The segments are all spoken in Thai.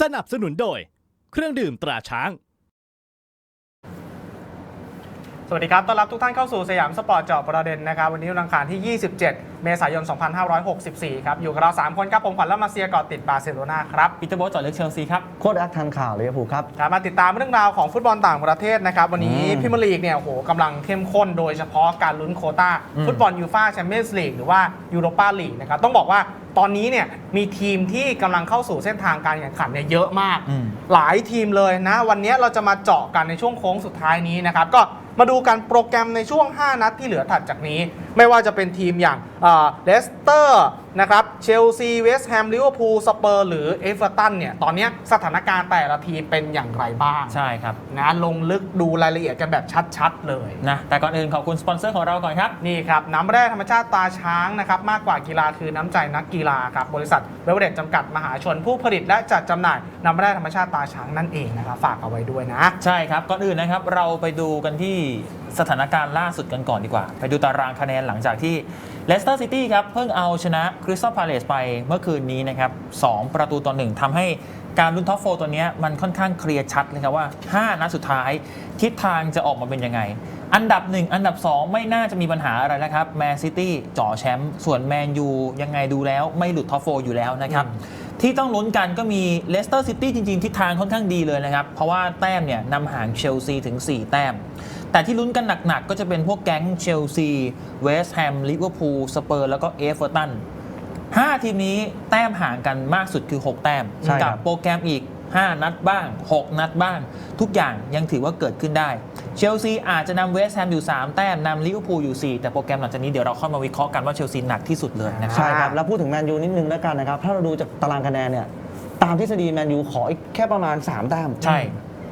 สนับสนุนโดย เครื่องดื่มตราช้าง สวัสดีครับ ต้อนรับทุกท่านเข้าสู่สยามสปอร์ตเจาะประเด็นนะครับ วันนี้วันอังคารที่ 27 เมษายน 2564 ครับ อยู่กับเรา 3 คนครับ ผมขวัญและมาเซียเกาะติดบาร์เซโลนาครับปีเตอร์โบทเจอดลึกเชลซีครับ โคตรแอคทันข่าวเลยครับผมครับครับ มาติดตามเรื่องราวของฟุตบอลต่างประเทศนะครับ วันนี้อืมพิมยร์ลีกเนี่ยโอ้โหกำลังเข้มข้นโดยเฉพาะการลุ้นโควต้าอืมฟุตบอลยูฟ่าแชมเปี้ยนส์ลีกหรือว่ายูโรปาลีกนะครับต้องบอกว่าตอนนี้เนี่ยมีทีมที่กำลังเข้าสู่เส้นทางการแข่งขันเนี่ยเยอะมากอืมหลายทีมเลยนะ วันนี้เราจะมาเจาะกันในช่วงโค้งสุดท้ายนี้นะครับก็ มาดูการโปรแกรมในช่วง 5 นัดที่เหลือถัดจากนี้ ไม่ว่าจะเป็นทีมอย่างเลสเตอร์นะครับเชลซีเวสต์แฮมลิเวอร์พูลสเปอร์หรือเอเวอร์ตันเนี่ยตอนนี้สถานการณ์แต่ละทีมเป็นอย่างไรบ้างใช่ครับนะลงลึกดูรายละเอียดกันแบบชัดๆเลยนะแต่ก่อนอื่นขอบคุณสปอนเซอร์ของเราก่อนครับ นี่ครับ น้ำแร่ธรรมชาติตาช้างนะครับมากกว่ากีฬาคือน้ำใจนักกีฬาครับบริษัทเวลเดตจำกัดมหาชนผู้ผลิตและจัดจำหน่ายน้ำแร่ธรรมชาติตาช้างนั่นเองนะครับฝากเอาไว้ด้วยนะ ใช่ครับก่อนอื่นนะครับเราไปดูกันที่สถานการณ์ล่าสุดกันก่อนดีกว่า ไปดูตารางคะแนนหลังจากที่เลสเตอร์ซิตี้ครับ เพิ่งเอาชนะคริสตัลพาเลสไปเมื่อคืนนี้นะครับ2ประตูต่อหนึ่งทำให้การลุ้นท็อปโฟตัวเนี้ยมันค่อนข้างเคลียร์ชัดเลยครับว่า 5 นัดสุดท้ายทิศทางจะออกมาเป็นยังไง อันดับ 1 อันดับ 2 ไม่น่าจะมีปัญหาอะไรนะครับแมนซิตี้จ่อแชมป์ส่วนแมนยูยังไงดูแล้วไม่หลุดท็อปโฟอยู่แล้วนะครับที่ต้องลุ้นกันก็มีเลสเตอร์ซิตี้จริงๆทิศทางค่อนข้างดีเลยนะครับ เพราะว่าแต้มเนี่ยนำห่างเชลซีถึง 4 แต้ม แต่ที่ลุ้นกันหนักๆ ก็จะเป็นพวกแก๊งเชลซี เวสต์แฮม ลิเวอร์พูล สเปอร์ แล้วก็เอฟเวอร์ตัน5ทีมนี้แต้มห่างกันมากสุดคือ 6 แต้ม ใช่ครักับโปรแกรมอีก 5 นัดบ้าง 6 นัดบ้าง ทุกอย่างยังถือว่าเกิดขึ้นได้ เชลซีอาจจะนำเวสต์แฮมอยู่ 3 แต้มนำลิเวอร์พูลอยู่ 4 แต่โปรแกรมหลังจากนี้เดี๋ยวเราค่อยมาวิเคราะห์กันว่าเชลซีหนักที่สุดเลยนะครับใช่ครับ แล้วพูดถึงแมนยูนิดนึงแล้วกันนะครับ ถ้าเราดูจากตารางคะแนนเนี่ย ตามทฤษฎีแมนยูขออีกแค่ประมาณ 3 แต้มใช่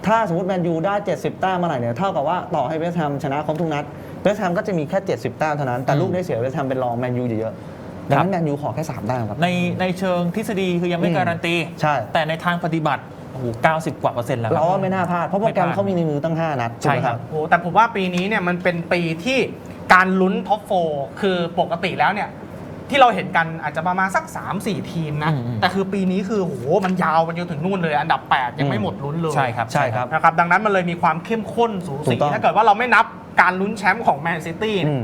ถ้าสมมติแมนยูได้ 70 แต้มเมื่อไหร่เนี่ยเท่ากับว่าต่อให้เวสต์แฮมชนะครบทุกนัดเวสต์แฮมก็จะมีแค่ 70 แต้มเท่านั้น แต่อืมลูกได้เสียเวสต์แฮมเป็นรองแมนยูเยอะๆดังนั้นแมนยูขอแค่3แต้มครับในในเชิงทฤษฎีคือยังไม่อืมการันตีใช่แต่ในทางปฏิบัติโอ้โห90กว่าเปอร์เซ็นต์แล้วเราว่าไม่น่าพลาด เพราะโปรแกรมไม่พลาดเขามีในมือตั้ง 5 นัด ใช่ถูกไหมครับโอ้แต่ผมว่าปีนี้เนี่ยมันเป็นปีที่การลุ้นท็อปโฟคือปกติแล้วเนี่ย ที่เราเห็นกันอาจจะประมาณสัก 3-4 ทีมนะ อืมแต่คือปีนี้คือโหมันยาวมันจนถึงนู่นเลย อันดับ 8 ยังไม่หมดลุ้นเลยใช่ครับใช่ครับนะครับ ดังนั้นมันเลยมีความเข้มข้นสูถูสีกต้อง ถ้าเกิดว่าเราไม่นับการลุ้นแชมป์ของแมนซิตี้อืม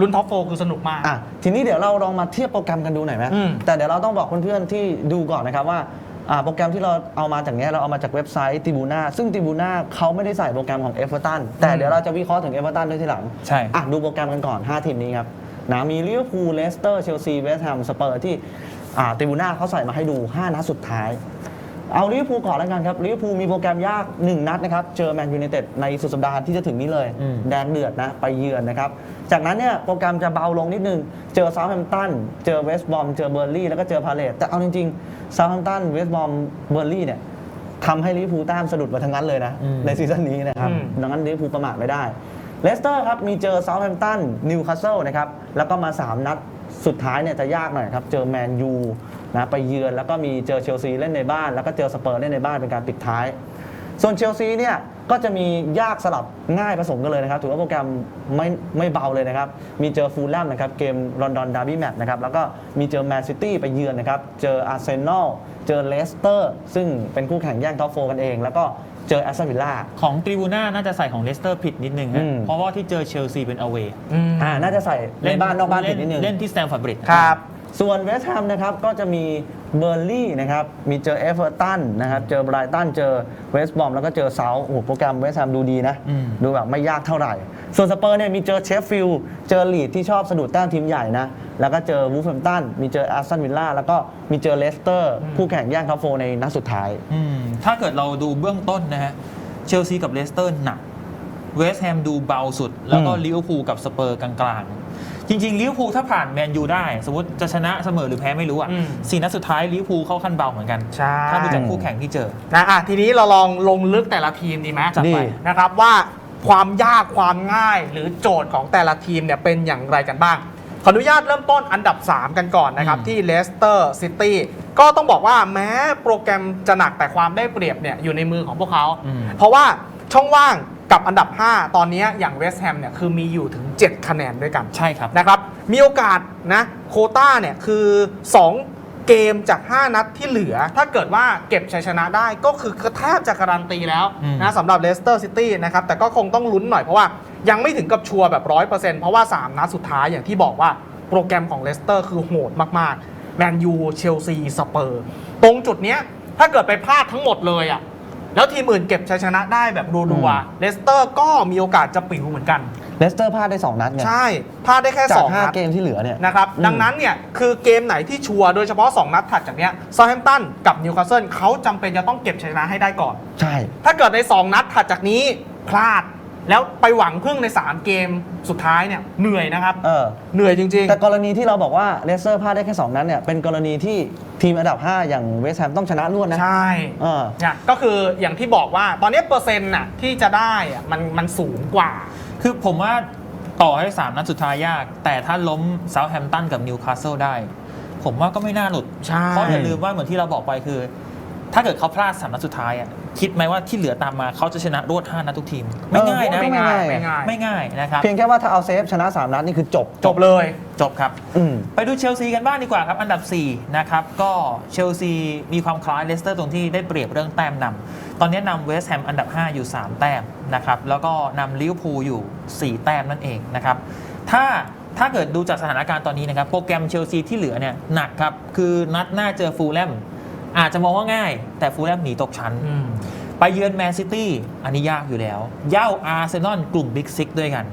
ลุ้นท็อปโฟคือสนุกมาก อะทีนี้เดี๋ยวเราลองมาเทียบโปรแกรมกันดูหน่อยไหมอืมแต่เดี๋ยวเราต้องบอกเพื่อนๆที่ดูก่อนนะครับว่าอ่าโปรแกรมที่เราเอามาจากเนี้ยเราเอามาจากเว็บไซต์ติบูนาซึ่งติบูนาเขาไม่ได้ใส่โปรแกรมของเอ v วอร์ตันแต่เดี๋ยวเราจะวิเคราะห์ถึงเอ v วอร์ตันด้วยทีหลังใช่ อะดูโปรแกรมกันก่อน 5 ทีมนี้ครับ นะมีลิเวอร์พูลเลสเตอร์เชลซีเวสต์แฮมสเปอร์ที่อ่าติบูนาเขาใส่มาให้ดู 5 นัดสุดท้าย เอาลิเวอร์พูลก่อนแล้วกันครับลิเวอร์พูลมีโปรแกรมยาก 1 นัดนะครับ เจอแมนยูไนเต็ดในสุดสัปดาห์ที่จะถึงนี้เลยอืมแดงเดือดนะ ไปเยือนนะครับ จากนั้นเนี่ยโปรแกรมจะเบาลงนิดนึง เจอเซาท์แฮมป์ตัน เจอเวสต์บอม เจอเบอร์ลี่แล้วก็เจอพาเลตแต่เอาจริงๆเซาท์แฮมป์ตันเวสต์บอมเบอร์ลี่เนี่ยทำให้ลิเวอร์พูลแต้มสะดุดมาทั้งนั้นเลยนะอืมในซีซั่นนี้นะครับอืมดังนั้นลิเวอร์พูลประมาทไม่ได้ เลสเตอร์ครับมีเจอเซาท์แฮมป์ตันนิวคาสเซิลนะครับแล้วก็มา 3 นัดสุดท้ายเนี่ยจะยากหน่อยครับ เจอแมนยูนะไปเยือนแล้วก็มีเจอเชลซีเล่นในบ้าน แล้วก็เจอสเปอร์เล่นในบ้านเป็นการปิดท้าย ส่วนเชลซีเนี่ยก็จะมียากสลับง่ายผสมกันเลยนะครับ ถือว่าโปรแกรมไม่ไม่เบาเลยนะครับ มีเจอฟูลแลมนะครับ เกมลอนดอนดาร์บี้แมตช์นะครับ แล้วก็มีเจอแมนซิตี้ไปเยือนนะครับ เจออาร์เซนอล เจอเลสเตอร์ ซึ่งเป็นคู่แข่งแย่งท็อปโฟกันเอง แล้วก็ เจอแอสตันวิลล่า ของตรีบูน่าน่าจะใส่ของเลสเตอร์ผิดนิดนึงฮะอืม เพราะว่าที่เจอเชลซีเป็นอเวอืมอ่าน่าจะใส่ในบ้านนอกบ้านผิดนิดนึง เล่นที่สแตมฟอร์ดบริดจ์ ครับ ส่วนเวสต์แฮมนะครับก็จะมีเบอร์ลี่นะครับ มีเจอเอเวอร์ตันนะครับ เจอไบรตัน เจอเวสต์บอมแล้วก็เจอเซาท์โอ้โหโปรแกรมเวสต์แฮมดูดีนะ อืม ดูแบบไม่ยากเท่าไหร่ ส่วนสเปอร์เนี่ยมีเจอเชฟฟิลด์เจอลีดที่ชอบสะดุดแต้มทีมใหญ่นะ แล้วก็เจอวูฟแฮมตันมีเจออาร์ซันวิลล่าแล้วก็มีเจอเลสเตอร์คู่แข่งแย่งท็อปโฟร์ในนัดสุดท้าย อืมถ้าเกิดเราดูเบื้องต้นนะฮะ เชลซีกับเลสเตอร์หนัก เวสต์แฮมดูเบาสุด แล้วก็อืมลิเวอร์พูลกับสเปอร์กลางๆ จริงๆลิเวอร์พูลถ้าผ่านแมนยูได้ สมมติจะชนะเสมอหรือแพ้ไม่รู้อะอืม สี่นัดสุดท้ายลิเวอร์พูลเข้าขั้นเบาเหมือนกัน ใช่ถ้าดูจากคู่แข่งที่เจอ นะอะทีนี้เราลองลงลึกแต่ละทีมดีไหมจัดไป ดี นะครับว่าความยากความง่ายหรือโจทย์ของแต่ละทีมเนี่ยเป็นอย่างไรกันบ้าง ขออนุญาตเริ่มต้นอันดับ 3 กันก่อนนะครับอืมที่เลสเตอร์ซิตี้ก็ต้องบอกว่าแม้โปรแกรมจะหนักแต่ความได้เปรียบเนี่ยอยู่ในมือของพวกเขาอืมเพราะว่าช่องว่างกับอันดับ 5 ตอนนี้อย่างเวสต์แฮมเนี่ยคือมีอยู่ถึง 7 คะแนนด้วยกันใช่ครับนะครับ มีโอกาสนะโควต้าเนี่ยคือ 2 เกมจาก 5 นัดที่เหลือ ถ้าเกิดว่าเก็บชัยชนะได้ก็คือแทบจะการันตีแล้วอืมนะสำหรับเลสเตอร์ซิตี้นะครับแต่ก็คงต้องลุ้นหน่อยเพราะว่ายังไม่ถึงกับชัวร์แบบร้อยเปอร์เซ็นต์เพราะว่า 3 นัดสุดท้ายอย่างที่บอกว่าโปรแกรมของเลสเตอร์คือโหดมากๆแมนยูเชลซีสเปอร์ตรงจุดเนี้ยถ้าเกิดไปพลาดทั้งหมดเลยอะ่ะแล้วทีมอื่นเก็บชัยชนะได้แบบรัวอืมๆเลสเตอร์ก็มีโอกาสจะปิวเหมือนกัน เลสเตอร์พลาดได้ 2 นัดไงใช่พลาดได้แค่จากสองห้านัดเกมที่เหลือเนี่ย นะครับอืมดังนั้นเนี่ยคือเกมไหนที่ชัวร์โดยเฉพาะ 2 นัดถัดจากเนี้ยซาแฮมตันกับนิวคาสเซิลเขาจำเป็นจะต้องเก็บชัยชนะให้ได้ก่อน ใช่ ถ้าเกิดใน 2 นัดถัดจากนี้พลาด แล้วไปหวังพึ่งใน 3 เกมสุดท้ายเนี่ยเหนื่อยนะครับเออ เหนื่อยจริง แต่กรณีที่เราบอกว่าเลสเตอร์พลาดได้แค่ 2 นัดเนี่ย เป็นกรณีที่ทีมอันดับ 5 อย่างเวสต์แฮมต้องชนะรวดๆ นะใช่ เออ เนี่ยก็คืออย่างที่บอกว่าตอนนี้เปอร์เซ็นต์น่ะที่จะได้อะมันมันสูงกว่า คือผมว่าต่อให้ 3 นัดสุดท้ายยาก แต่ถ้าล้มเซาท์แฮมป์ตันกับนิวคาสเซิลได้ ผมว่าก็ไม่น่าหลุด ใช่ เพราะอย่าลืมว่าเหมือนที่เราบอกไปคือ ถ้าเกิดเขาพลาดสามนัดสุดท้ายอะคิดไหมว่าที่เหลือตามมาเขาจะชนะรวด5นัดทุกทีม ไม่ง่ายนะ ไม่ง่ายไม่ง่ายไม่ง่ายนะครับ เพียงแค่ว่าถ้าเอาเซฟชนะ3นัดนี่คือจบจบเลย จบครับ อืม ไปดูเชลซีกันบ้างดีกว่าครับ อันดับ 4 นะครับ ก็เชลซีมีความคล้ายเลสเตอร์ตรงที่ได้เปรียบเรื่องแต้มนำ ตอนนี้นำเวสต์แฮมอันดับ 5 อยู่ 3 แต้มนะครับแล้วก็นำลิเวอร์พูลอยู่ 4 แต้มนั่นเองนะครับถ้าถ้าเกิดดูจากสถานการณ์ตอนนี้นะครับโปรแกรมเชลซีที่เหลือเนี่ยหนักครับ คือนัดหน้าเจอฟูลแลมอาจจะมองว่าง่าย แต่ฟูลแลมหนีตกชั้นอืมไปเยือนแมนซิตี้อันนี้ยากอยู่แล้ว เย่าอาร์เซนอลกลุ่มบิ๊กซิกด้วยกัน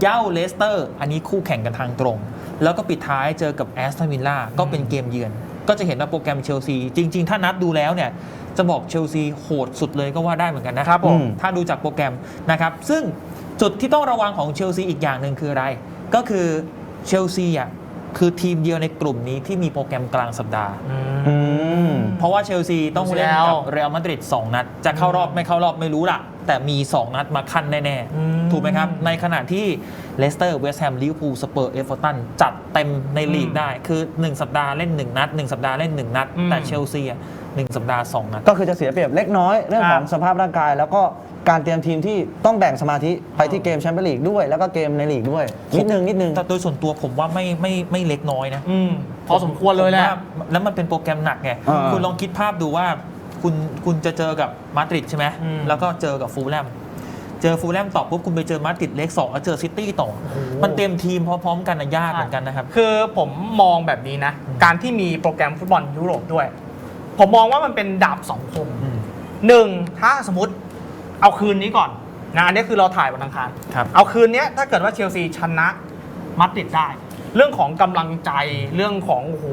เย่าเลสเตอร์ อันนี้คู่แข่งกันทางตรง แล้วก็ปิดท้ายเจอกับแอสตันวิลล่าก็เป็นเกมเยือน ก็จะเห็นว่าโปรแกรมเชลซี จริง ๆ ถ้านัดดูแล้วเนี่ยจะบอกเชลซีโหดสุดเลยก็ว่าได้เหมือนกันนะครับผมถ้าดูจากโปรแกรมนะครับ ซึ่งจุดที่ต้องระวังของเชลซีอีกอย่างหนึ่งคืออะไร ก็คือเชลซีอะคือทีมเดียวในกลุ่มนี้ที่มีโปรแกรมกลางสัปดาห์อืมเพราะว่าเชลซีต้องเล่นแล้วกับเรอัลมาดริด2นัด จะเข้ารอบไม่เข้ารอบไม่รู้ล่ะ แต่มี 2 นัดมาขั้นแน่อืมๆถูกไหมครับ ในขณะที่เลสเตอร์เวสต์แฮมลิเวอร์พูลสเปอร์เอฟเวอร์ตันจัดเต็มในลีกอืมได้ คือ 1 สัปดาห์เล่น 1 นัด 1 สัปดาห์เล่น 1 นัดอืมแต่เชลซีอะหนึ่งสัปดาห์2นัดก็คือจะเสียเปรียบเล็กน้อยเรื่องของครับสภาพร่างกาย แล้วก็การเตรียมทีมที่ต้องแบ่งสมาธิไปที่เกมแชมเปี้ยนลีกด้วย แล้วก็เกมในลีกด้วย นิดนึงนิดนึงแต่โดยส่วนตัวผมว่าไม่ไม่ไม่เล็กน้อยนะอืมพอสมควรเลยแหละผมว่าแล้วมันเป็นโปรแกรมหนักไงอ่าคุณลองคิดภาพดูว่า คุณคุณจะเจอกับมาดริดใช่ไหมอืม แล้วก็เจอกับฟูลแลมเจอฟูลแลมต่อปุ๊บคุณไปเจอมาดริดเล็กสองแล้วเจอซิตี้ต่อมันเตรียมทีมพร้อมๆกันนะยากเหมือนกันนะครับ คือผมมองแบบนี้นะการที่มีโปรแกรมฟุตบอลยุโรปด้วย ผมมองว่ามันเป็นดาบสองคมอืม หนึ่งถ้าสมมติเอาคืนนี้ก่อนนะอันนี้คือเราถ่ายวันอังคาร ครับ เอาคืนเนี้ยถ้าเกิดว่าเชลซีชนะมาดริดได้ เรื่องของกำลังใจเรื่องของโอ้โห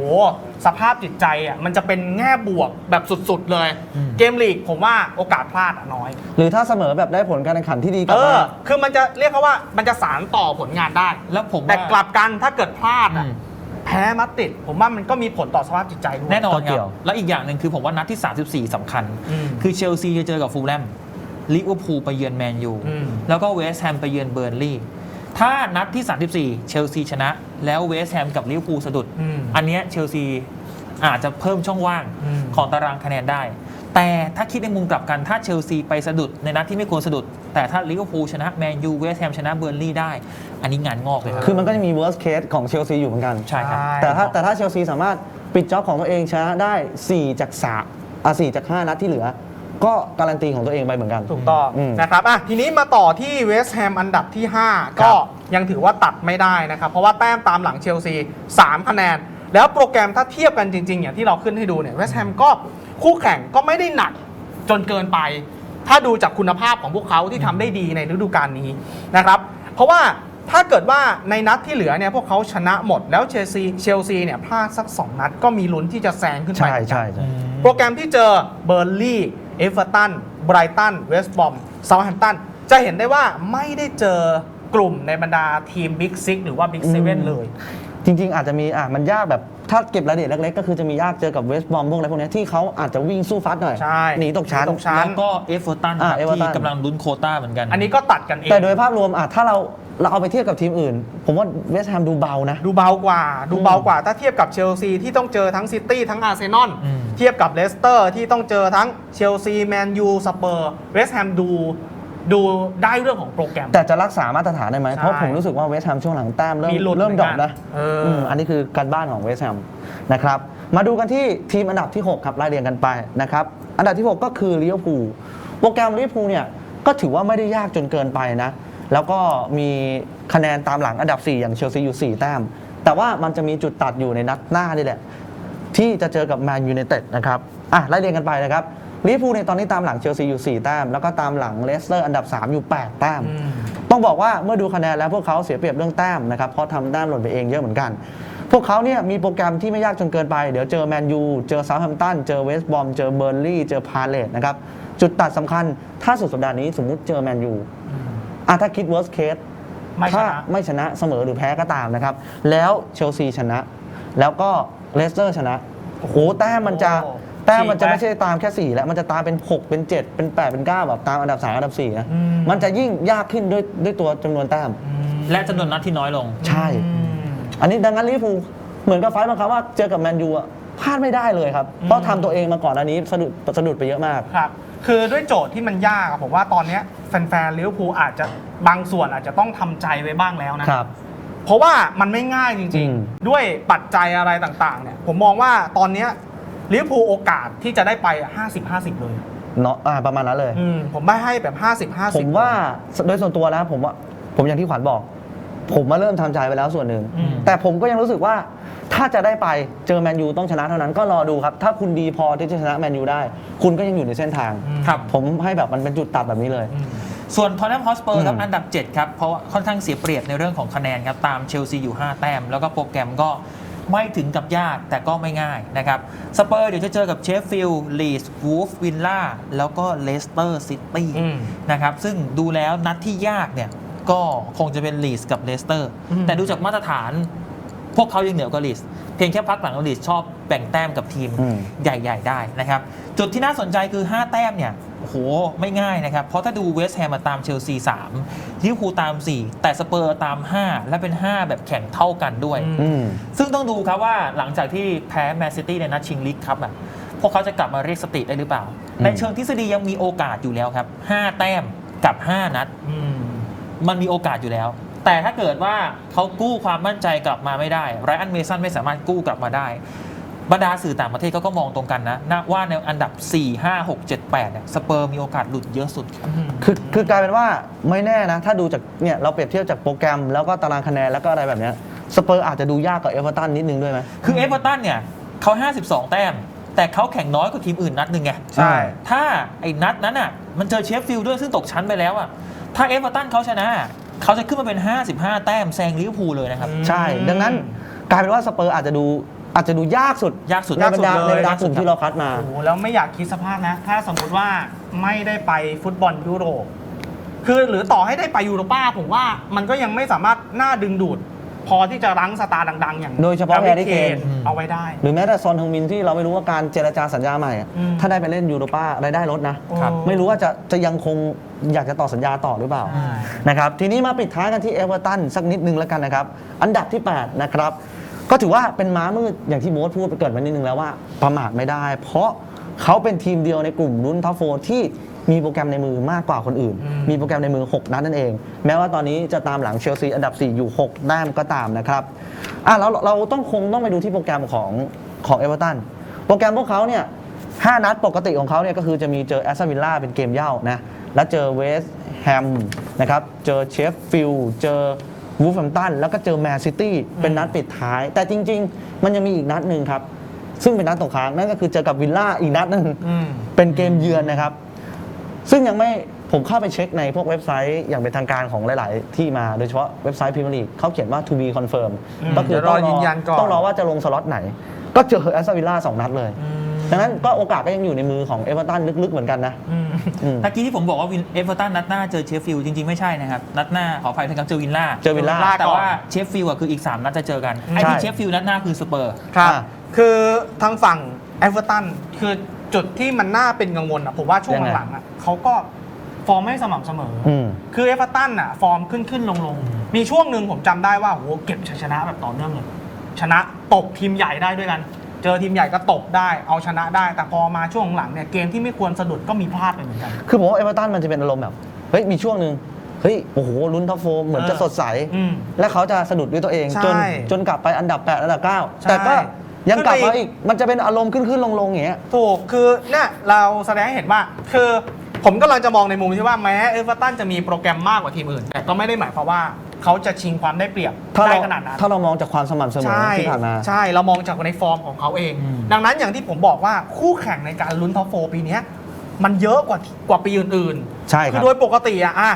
สภาพจิตใจอะมันจะเป็นแง่บวกแบบสุดๆเลย อืม เกมลีกผมว่าโอกาสพลาดอะน้อย หรือถ้าเสมอแบบได้ผลการแข่งขันที่ดีกลัเอบมา อ คือมันจะเรียกเขาว่ามันจะสารต่อผลงานได้ แล้วผมแต่ว่ากลับกันถ้าเกิดพลาดอือะมแพ้มาดริด ผมว่ามันก็มีผลต่อสภาพจิตใจด้วย แน่นอนก็คเกี่รับยวแล้วอีกอย่างหนึ่งคือผมว่านัดที่ 34สำคัญ อืมคือเชลซีจะเจอกับฟูลแลมลิเวอร์พูลไปเยือนแมนยู อืม แล้วก็เวสต์แฮมไปเยือนเบอร์นลีย์ ถ้านัดที่ 34 เชลซีชนะ แล้วเวสต์แฮมกับลิเวอร์พูลสะดุด อืม อันเนี้ยเชลซีอาจจะเพิ่มช่องว่างอืม ของตารางคะแนนได้ แต่ถ้าคิดในมุมกลับกันถ้าเชลซีไปสะดุดในนัดที่ไม่ควรสะดุด แต่ถ้าลิเวอร์พูลชนะแมนยูเวสต์แฮมชนะเบอร์นลีย์ได้ อันนี้งานงอกเลยครับคือมันก็จะมี worst case ของเชลซีอยู่เหมือนกัน ใช่ครับ แต่ถ้าแต่ถ้าเชลซีสามารถปิดจ็อบของตัวเองชนะได้ 4 จาก3อะ4จาก 5 นัดที่เหลือ ก็การันตีของตัวเองไปเหมือนกัน ถูกต้องอืมนะครับอะทีนี้มาต่อที่เวสต์แฮมอันดับที่ 5 ก็ยังถือว่าตัดไม่ได้นะครับ เพราะว่าแต้มตามหลังเชลซี 3 คะแนน แล้วโปรแกรมถ้าเทียบกันจริง ๆ อย่างที่เราขึ้นให้ดูเนี่ยเวสต์แฮมก็คู่แข่งก็ไม่ได้หนักจนเกินไป ถ้าดูจากคุณภาพของพวกเขาที่ทำได้ดีในฤดูกาลนี้นะครับ เพราะว่าถ้าเกิดว่าในนัดที่เหลือเนี่ยพวกเขาชนะหมดแล้วเชลซีเชลซีเนี่ยพลาดสัก2นัดก็มีลุ้นที่จะแซงขึ้นไป ใช่ใช่ใช่ โปรแกรมที่เจอเบอร์ลี่ เอเวอร์ตันไบรตันเวสต์บอมเซาท์แฮมป์ตันจะเห็นได้ว่าไม่ได้เจอกลุ่มในบรรดาทีมบิ๊กซิกหรือว่าบิ๊กเซเว่นอืมเลย จริง ๆ อาจจะมีอะมันยากแบบถ้าเก็บรายละเอียดเล็กๆ ก็คือจะมียากเจอกับเวสต์บอมพวกอะไรพวกเนี้ยที่เขาอาจจะวิ่งสู้ฟัดหน่อย ใช่หนีตกชั้น หนีตกชั้แล้วก็เอฟเวอร์ตันคอ่ารับ Everton ที่กำลังลุ้นโควต้าเหมือนกัน อันนี้ก็ตัดกันเอง แต่โดยภาพรวมอะถ้าเรา เราเอาไปเทียบกับทีมอื่น ผมว่าเวสต์แฮมดูเบานะ ดูเบากว่า ดูเบากว่า ถ้าเทียบกับเชลซีที่ต้องเจอทั้งซิตี้ทั้งอาร์เซนอลอืม เทียบกับเลสเตอร์ที่ต้องเจอทั้งเชลซีแมนยูสเปอร์เวสต์แฮมดูดูได้เรื่องของโปรแกรม แต่จะรักษามาตรฐานได้ไหม ใช่ เพราะผมรู้สึกว่าเวสต์แฮมช่วงหลังแต้มเริ่มมีหลุดเริ่มเหมือนดรกัอนปนะเอออืมอันนี้คือการบ้านของเวสต์แฮมนะครับ มาดูกันที่ทีมอันดับที่ 6 ครับไล่เรียงกันไปนะครับ อันดับที่ 6 ก็คือลิเวอร์พูล โปรแกรมลิเวอร์พูลเนี่ย ก็ถือว่าไม่ได้ยากจนเกินไปนะ แล้วก็มีคะแนนตามหลังอันดับ 4 อย่างเชลซีอยู่ 4 แต้ม แต่ว่ามันจะมีจุดตัดอยู่ในนัดหน้านี่แหละ ที่จะเจอกับแมนยูไนเต็ดนะครับ อะ ไล่เรียงกันไปนะครับลิเวอร์พูลในยตอนนี้ตามหลังเชลซีอยู่ 4 แต้ม แล้วก็ตามหลังเลสเตอร์อันดับ 3 อยู่ 8 แต้มอืมต้องบอกว่าเมื่อดูคะแนนแล้วพวกเขาเสียเปรียบเรื่องแต้มนะครับ เพราะทำแต้มหล่นไปเองเยอะเหมือนกัน พวกเขาเนี่ยมีโปรแกรมที่ไม่ยากจนเกินไป เดี๋ยวเจอแมนยู เจอเซาท์แฮมป์ตัน เจอเวสต์บอม เจอเบอร์นลี่ เจอพาเลตนะครับ จุดตัดสำคัญ ถ้าสุดสัปดาห์นี้สมมุติเจอแมนยู อะถ้าคิด worst case ไม่ชถ้านะ ไม่ชนะเสมอหรือแพ้ก็ตามนะครับ แล้วเชลซีชนะ แล้วก็เลสเตอร์ชนะโอ้โหแต้มมันจะโอ้แต้มมันจะฉีกไหมไม่ใช่ตามแค่ 4 แล้ว มันจะตามเป็น 6 เป็น 7 เป็น 8 เป็น 9 แบบตามอันดับ 3 อันดับ4นะอืม มันจะยิ่งยากขึ้นด้วยด้วยตัวจำนวนแต้ม และจำนวนนัดที่น้อยลง ใช่ อืม อันนี้ดังนั้นลิเวอร์พูลเหมือนกับไฟล์บังคับว่าเจอกับแมนยูอะพลาดไม่ได้เลยครับ เพราะทำตัวเองมาก่อนอันนี้สะดุดสะดุดไปเยอะมาก ครับ คือด้วยโจทย์ที่มันยากอะผมว่าตอนเนี้ยแฟนๆลิเวอร์พูลอาจจะบางส่วนอาจจะต้องทำใจไว้บ้างแล้วนะ ครับ เพราะว่ามันไม่ง่ายจอืริงมๆ ด้วยปัจจัยอะไรต่างๆเนี่ยผมมองว่าตอนเนี้ยลิเวอร์พูลโอกาสที่จะได้ไป 50-50 เลย เนาะอ่าประมาณนั้นเลย อืมผมไม่ให้แบบ 50-50 ผมว่าโดยส่วนตัวนะผมว่าผมอย่างที่ขวัญบอก ผมมาเริ่มทำใจไปแล้วส่วนหนึ่ง อืม แต่ผมก็ยังรู้สึกว่า ถ้าจะได้ไปเจอแมนยูต้องชนะเท่านั้นก็รอดูครับ ถ้าคุณดีพอที่จะชนะแมนยูได้ คุณก็ยังอยู่ในเส้นทางอืมครับ ผมให้แบบมันเป็นจุดตัดแบบนี้เลยอืมส่วนทอนแนมฮอสเปอร์ครับอืมอันดับ 7 ครับ เพราะว่าค่อนข้างเสียเปรียบในเรื่องของคะแนนครับ ตามเชลซีอยู่ 5 แต้ม แล้วก็โปรแกรมก็ไม่ถึงกับยากแต่ก็ไม่ง่ายนะครับสเปอร์เดี๋ยวจะเจอกับเชฟฟิลด์ลีสวูฟวิลล่าแล้วก็เลสเตอร์ซิตี้อืม นะครับซึ่งดูแล้วนัดที่ยากเนี่ยก็คงจะเป็นลีสกับเลสเตอร์อืมแต่ดูจากมาตรฐาน พวกเขายังเหนือกว่าลีสเพียงแค่พักหลังลีสชอบแบ่งแต้มกับทีมอืม ใหญ่ ๆ ได้นะครับ จุดที่น่าสนใจคือ 5 แต้มเนี่ยโอ้โหไม่ง่ายนะครับ เพราะถ้าดูเวสต์แฮมมาตามเชลซี3ลิเวอร์พูลตาม 4 แต่สเปอร์ตาม 5 และเป็น 5 แบบแข่งเท่ากันด้วย อืม อืม ซึ่งต้องดูครับว่าหลังจากที่แพ้แมนซิตี้ในนัดชิงลีกครับอะพวกเขาจะกลับมาเรียกสติได้หรือเปล่า อืม ในเชิงทฤษฎียังมีโอกาสอยู่แล้วครับ 5 แต้มกับ 5 นัด อืม มันมีโอกาสอยู่แล้ว แต่ถ้าเกิดว่าเขากู้ความมั่นใจกลับมาไม่ได้ไรอันเมสันไม่สามารถกู้กลับมาได้บรรดาสื่อต่างประเทศเขาก็มองตรงกันนะนะว่าในอันดับ 4 5 6 7 8เนี่ยสเปอร์มีโอกาสหลุดเยอะสุด คือคือกลายเป็นว่าไม่แน่นะ ถ้าดูจากเนี่ยเราเปรียบเทียบจากโปรแกรมแล้วก็ตารางคะแนนแล้วก็อะไรแบบเนี้ยสเปอร์อาจจะดูยากกว่าเอเวอร์ตันนิดนึงด้วยไหมคือเอเวอร์ตันเนี่ยเขา 52 แต้ม แต่เขาแข่งน้อยกว่าทีมอื่นนัดหนึ่งไงใช่ถ้าไอ้นัดนั้นอะมันเจอเชฟฟิลด์ด้วยซึ่งตกชั้นไปแล้วอะถ้าเอเวอร์ตันเขาชนะ เขาจะขึ้นมาเป็น 55 แต้มแซงลิเวอร์พูลเลยนะครับ ใช่ ดังนั้นกลายเป็นว่าสเปอร์อาจจะดูอาจจะดูยากสุดยากสุดในบรรดายากสุดเลยในบรรดากลุ่มที่เราคัดมา โอ้โหแล้วไม่อยากคิดสภาพนะ ถ้าสมมุติว่าไม่ได้ไปฟุตบอลยุโรป คือหรือต่อให้ได้ไปยูโรป้าผมว่ามันก็ยังไม่สามารถน่าดึงดูด พอที่จะรั้งสตาร์ดัง ๆ อย่างโดยเฉพาะ Harry Harry Kane เอาไว้ได้ หรือแม้แต่ซอนทึงมินที่เราไม่รู้ว่าการเจรจาสัญญาใหม่อะอืมถ้าได้ไปเล่นยูโรป้ารายได้ลดนะครับโอ้ไม่รู้ว่าจะจะยังคงอยากจะต่อสัญญาต่อหรือเปล่า ใช่ นะครับทีนี้มาปิดท้ายกันที่เอเวอร์ตันสักนิดนึงแล้วกันนะครับ อันดับที่ 8 นะครับ ก็ถือว่าเป็นม้ามืดอย่างที่โบ๊ทพูดไปเกิดมานิดนึงแล้วว่าประมาทไม่ได้ เพราะเขาเป็นทีมเดียวในกลุ่มรุ่นท็อปโฟที่ มีโปรแกรมในมือมากกว่าคนอื่นอืมมีโปรแกรมในมือ 6 นัดนั่นเอง แม้ว่าตอนนี้จะตามหลังเชลซีอันดับ 4 อยู่ 6 แต้มก็ตามนะครับอะแล้วเราต้องคงต้องไปดูที่โปรแกรมของของเอเวอร์ตันโปรแกรมพวกเขาเนี่ย5นัดปกติของเขาเนี่ยก็คือจะมีเจอแอสตันวิลล่าเป็นเกมเย่านะแล้วเจอเวสต์แฮมนะครับเจอเชฟฟิลด์เจอวูฟแฮมตันแล้วก็เจอแมนซิตี้เป็นนัดปิดท้าย แต่จริง ๆ มันยังมีอีกนัดหนึ่งครับ ซึ่งเป็นนัดตกค้างนั่นก็คือเจอกับวิลล่าอีกนัดหนึ่งอืมเป็นเกมเยือนนะครับ ซึ่งยังไม่ผมเข้าไปเช็คในพวกเว็บไซต์อย่างเป็นทางการของหลาย ๆ ที่มาโดยเฉพาะเว็บไซต์พรีเมียร์ลีกเขาเขียนว่า to be confirm อืมก็คือเดี๋ยวรอต้องยืนยันก่อน ต้องรอว่าจะลงสล็อตไหน ก็เจอแอสตันวิลล่าสองนัดเลย ดังนั้นก็โอกาสก็ยังอยู่ในมือของเอเวอร์ตันลึก ๆ เหมือนกันนะ อืมอืม ตะกี้ที่ผมบอกว่าวินเอเวอร์ตันนัดหน้าเจอเชฟฟิลด์จริง ๆ ไม่ใช่นะครับ นัดหน้าขออภัยนะครับเจอวินล่าเจอวิลล่า แต่ว่าเชฟฟิลด์อะคืออีก 3 นัดจะเจอกันไอ้ที่ใช่ เชฟฟิลด์นัดหน้าคือสเปอร์ ครับ อะคือทางฝั่งเอเวอร์ตันคือ จุดที่มันน่าเป็นกังวลอะผมว่าช่วงยังไงหลังๆอะเขาก็ฟอร์มไม่สม่ำเสมอออืม คือเอเวอร์ตันอะฟอร์มขึ้นขึ้นลงลงมีช่วงหนึ่งผมจำได้ว่าโหเก็บชัยชนะแบบต่อเนื่องเลยชนะตบทีมใหญ่ได้ด้วยกัน เจอทีมใหญ่ก็ตบได้เอาชนะได้ แต่พอมาช่วงหลังเนี่ยเกมที่ไม่ควรสะดุดก็มีพลาดไปเหมือนกัน คือผมว่าเอเวอร์ตันมันจะเป็นอารมณ์แบบ เฮ้ย มีช่วงหนึ่งเฮ้ย โอ้โห ลุ้นท็อปโฟเหมือนจะเออสดใส อืม และเขาจะสะดุดด้วยตัวเองใช่จนจนกลับไปอันดับ 8 อันดับ 9 ใช่แต่ก็ ยังกลับขึ้นมาไปอีอีกกมันจะเป็นอารมณ์ขึ้นขึ้นลงลงอย่างเงี้ย ถูกคือเนี่ยเราแสดงให้เห็นว่าคือผมกำลังจะมองในมุมที่ว่าแม้เอเวอร์ตันจะมีโปรแกรมมากกว่าทีมอื่น แต่ก็ไม่ได้หมายความว่าเขาจะชิงความได้เปรียบถ้าได้เราขนาดนั้นถ้าเรามองจากความสม่ำเสมอใช่ที่ผ่านมาใช่เรามองจากในฟอร์มของเขาเองอืมดังนั้นอย่างที่ผมบอกว่าคู่แข่งในการลุ้นท็อปโฟปีเนี้ยมันเยอะกว่า กว่าปีอื่นๆ ใช่ครับคือโดยปกติอะอะ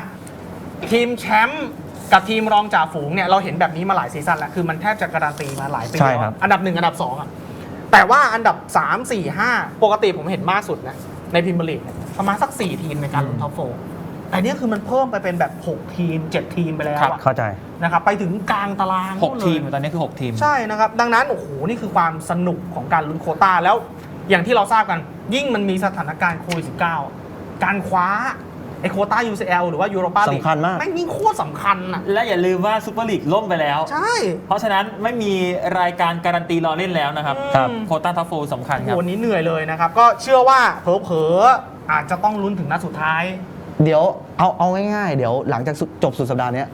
ทีมแชมป์ กับทีมรองจ่าฝูงเนี่ยเราเห็นแบบนี้มาหลายซีซั่นแล้วคือมันแทบจะการันตีมาหลายปีใช่แล้วครับ อันดับหนึ่งอันดับสองอะแต่ว่าอันดับ3 4 5ปกติผมเห็นมากสุดนะในพรีเมียร์ลีกเนี่ยประมาณสัก4ทีมในการลุ้นท็อปโฟแต่เนี่ยคือมันเพิ่มไปเป็นแบบ6ทีม7ทีมไปแล้วครับอะเข้าใจ นะครับไปถึงกลางตารางหกนู่นเลย ทีมตอนนี้คือ6ทีม ใช่นะครับ ดังนั้น โอ้โห นี่คือความสนุกของการลุ้นโควต้าแล้วอย่างที่เราทราบกัน ยิ่งมันมีสถานการณ์โควิด19 การคว้า ไอโควต้า UCL หรือว่ายูโรปาลีกสำคัญมาก แม่งยิ่งโคตรสำคัญอะ และอย่าลืมว่าซูเปอร์ลีกล่มไปแล้ว ใช่ เพราะฉะนั้นไม่มีรายการการันตีรอเล่นแล้วนะครับครับโควต้าทัฟโฟสำคัญโอ้ครับโหนี้เหนื่อยเลยนะครับ ก็เชื่อว่าเผลอๆอาจจะต้องลุ้นถึงนัดสุดท้าย เดี๋ยวเอาเอาง่ายๆ เดี๋ยวหลังจากสุดจบสุดสัปดาห์เนี้ย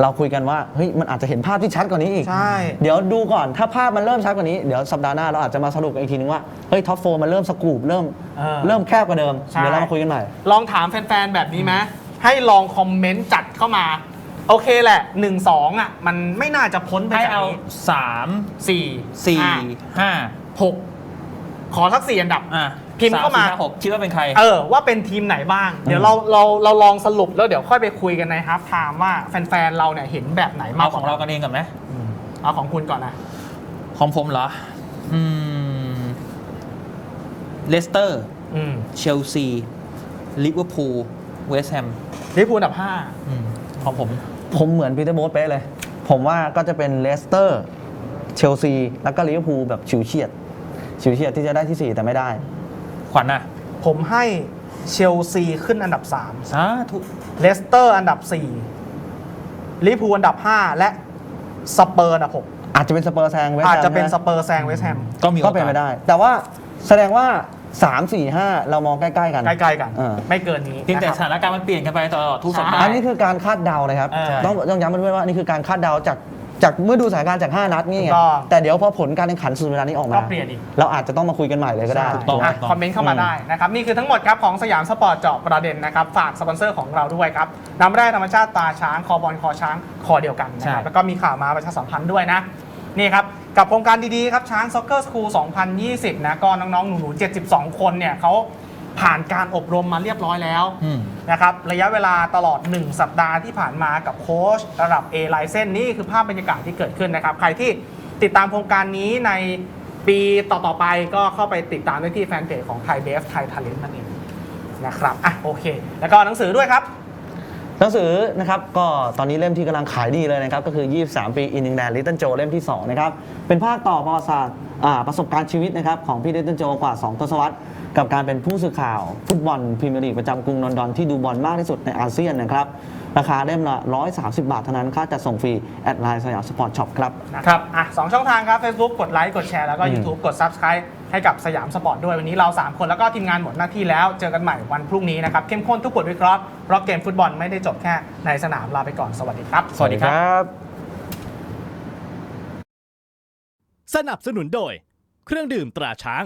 เราคุยกันว่าเฮ้ยมันอาจจะเห็นภาพที่ชัดกว่านี้อีก ใช่ เดี๋ยวดูก่อนถ้าภาพมันเริ่มชัดกว่านี้ เดี๋ยวสัปดาห์หน้าเราอาจจะมาสรุปกันอีกทีนึงว่าเฮ้ยท็อปโฟมันเริ่มสกูปเริ่มเออ เริ่มแคบกว่าเดิมใช่เดี๋ยวเรามาคุยกันใหม่ ลองถามแฟน ๆ แบบนี้ไหมให้ลองคอมเมนต์จัดเข้ามา โอเคแหละ1 2อะ มันไม่น่าจะพ้นไปให้จากเอานี้3สี่4ห้า5หกขอสักสี่อันดับ อะ พิมพ์เข้ามา สสี่ห้หกคิดว่าเป็นใคร เออว่าเป็นทีมไหนบ้าง เดี๋ยวเราเราเราลองสรุปแล้วเดี๋ยวค่อยไปคุยกันในฮาร์ฟไทม์ว่าแฟนๆเราเนี่ยเห็นแบบไหนมาเอากกขว่าองเรากันเองก่อนไหมอืมเอาของคุณก่อนนะ ของผมเหรอ อืม เลสเตอร์ อืมเชลซี ลิเวอร์พูล เวสต์แฮมลิเวอร์พูลอันดับห้าอืมของผม ผมเหมือนปีเตอร์โบ๊ทเป๊ะเลย ผมว่าก็จะเป็นเลสเตอร์ เชลซี แล้วก็ลิเวอร์พูลแบบฉิวเฉียดฉิวเฉียดที่จะได้ที่ 4 แต่ไม่ได้ ขวัญน่ะผมให้เชลซีขึ้นอันดับสาธุ3เลสเตอร์อันดับ 4 ลิเวอร์พูลอันดับ 5 และสเปอร์อันดับอาจจะเป็นสเปอร์แซงเวส6ต์อาจแฮมจะเป็นสนะเปอร์แซงเวสต์แฮมก็มีโอก็กาสเป็นไปได้ แต่ว่าแสดงว่า 3 4 5 เรามองใกล้ๆกัน ใกล้ๆกัน เออ ไม่เกินนี้เพียงแต่นะสครับ ถานการณ์มันเปลี่ยนกันไปตลอดทุกสัปดาห์ อันนี้คือการคาดเดานะครับ เออ ต้องต้องย้ำด้วยว่านี่คือการคาดเดาจาก จากเมื่อดูสถานการณ์จาก 5 นัดนี่ไงถูกต้อง แต่เดี๋ยวพอผลการแข่งขันสุดเวลานี้ออกมา ก็เปลี่ยนอีกเราอาจจะต้องมาคุยกันใหม่เลยก็ได้ใช่ถูกต้อง อะถูกต้องคอมเมนต์เข้ามาอืมได้นะครับ นี่คือทั้งหมดครับของสยามสปอร์ตเจาะประเด็นนะครับ ฝากสปอนเซอร์ของเราด้วยครับ น้ำแร่ธรรมชาติตาช้าง คอบอลคอช้าง คอเดียวกันนะครับ ใช่ แล้วก็มีข่าวมาประชาสัมพันธ์ด้วยนะ นี่ครับ กับโครงการดีๆครับช้างซ็อกเกอร์สคูล 2020 นะ ก็น้องๆ หนูๆ 72 คนเนี่ยเขา ผ่านการอบรมมาเรียบร้อยแล้วอืม นะครับระยะเวลาตลอด 1 สัปดาห์ที่ผ่านมากับโค้ชระดับ A ไลเซนนี่คือภาพบรรยากาศที่เกิดขึ้นนะครับ ใครที่ติดตามโครงการนี้ในปีต่อ ๆ ไปก็เข้าไปติดตามได้ที่แฟนเพจของไทยเบฟไทยท a เลนต์นั่นเองนะครับอะโอเค แล้วก็หนังสือด้วยครับ หนังสือนะครับก็ตอนนี้เล่มที่กำลังขายดีเลยนะครับก็คือ 23 ปีอิน n ิงแดนลิตเติ้ลโจเล่มที่ 2 นะครับ เป็นภาคต่อประวัติศาสตร์อ่าประสบการณ์ชีวิตนะครับของพี่ลิตเติ้ลโจกว่า 2 ทศวรรษ กับการเป็นผู้สื่อข่าว ฟุตบอลพรีเมียร์ลีกประจำกรุงลอนดอนที่ดูบอลมากที่สุดในอาเซียนนะครับ ราคาเล่มละ 130 บาทเท่านั้นค่าจัดส่งฟรี แอดไลน์สยามสปอร์ตช็อปครับนะครับอะสองช่องทางครับ Facebook กดไลค์กดแชร์แล้วก็อืม YouTube กด Subscribe ให้กับสยามสปอร์ตด้วยวันนี้เรา 3 คนแล้วก็ทีมงานหมดหน้าที่แล้วเจอกันใหม่วันพรุ่งนี้นะครับเข้มข้นทุกบทวิเคราะห์เพราะเกมฟุตบอลไม่ได้จบแค่ในสนามลาไปก่อนสวัสดีครับ สวัสดีครับ สนับสนุนโดย เครื่องดื่มตราช้าง